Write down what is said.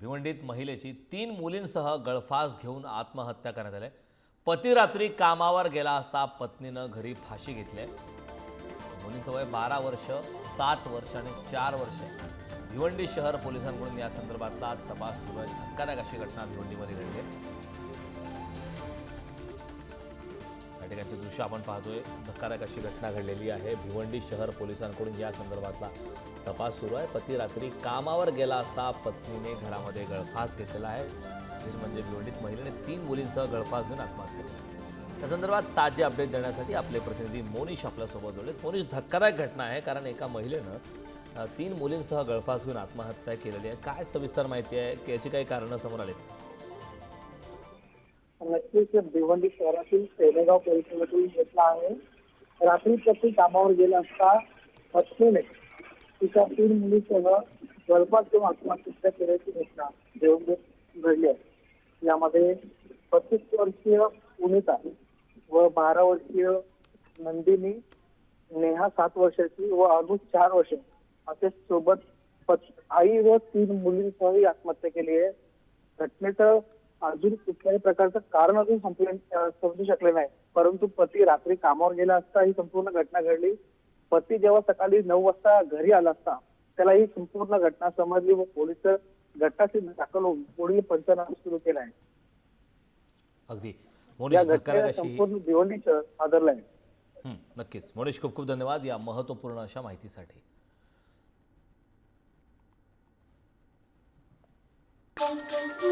भिवंडीत महिलेची तीन मुलींसह गळफास घेऊन आत्महत्या करण्यात आली. पती रात्री कामावर गेला असता पत्नीनं घरी फाशी घेतली. मुलींचं वय बारा वर्ष सात वर्ष आणि चार वर्ष. भिवंडी शहर पोलिसांकडून या संदर्भातला तपास सुरू आहे. धक्कादायक अशी घटना भिवंडीमध्ये घडली आहे. या ठिकाणचे दृश्य आपण पाहतोय. धक्कादायक अशी घटना घडलेली आहे. भिवंडी शहर पोलिसांकडून या संदर्भातला तपास सुरू आहे. पती रात्री कामावर गेला असता पत्नीने घरामध्ये गळफास घेतलेला आहे. म्हणजे भिवंडीत महिलेने तीन मुलींसह गळफास घेऊन आत्महत्या केली. त्या संदर्भात ताजे अपडेट देण्यासाठी आपले प्रतिनिधी मोनिश आपल्यासोबत जोडलेत. मोनिश धक्कादायक घटना आहे कारण एका महिलेनं तीन मुलींसह गळफास घेऊन आत्महत्या केलेली आहे. काय सविस्तर माहिती आहे? की याची काही कारणं समोर आली नक्कीच भिवंडी शहरातील सेलेगाव परिसरातून घेतला आहे. रात्री पती कामावर गेला असता पत्नीने तिच्या तीन मुलीसह गळफास किंवा आत्महत्या केल्याची घटना भिवंडी घडली आहे. यामध्ये पस्तीस वर्षीय पुनिता व बारा वर्षीय नंदिनी नेहा सात वर्षाची व अनुज चार वर्ष असे सोबत आई व तीन मुलींसह आत्महत्या केली आहे. घटनेचं अजून कुठल्याही प्रकारचं कारण अजून संपले समजू शकले नाही. परंतु पती रात्री कामावर गेला असता ही संपूर्ण घटना घडली. पती जेव्हा सकाळी नऊ वाजता घरी आला असता त्याला ही संपूर्ण घटना समजली व पोलीस घटनाशी दाखल होऊन पुढील पंचनामे सुरू केला आहे अगदी. संपूर्ण भिवंडीच आदरला आहे. नक्कीच. मोनेश खूप खूप धन्यवाद या महत्त्वपूर्ण अशा माहितीसाठी. Thank you.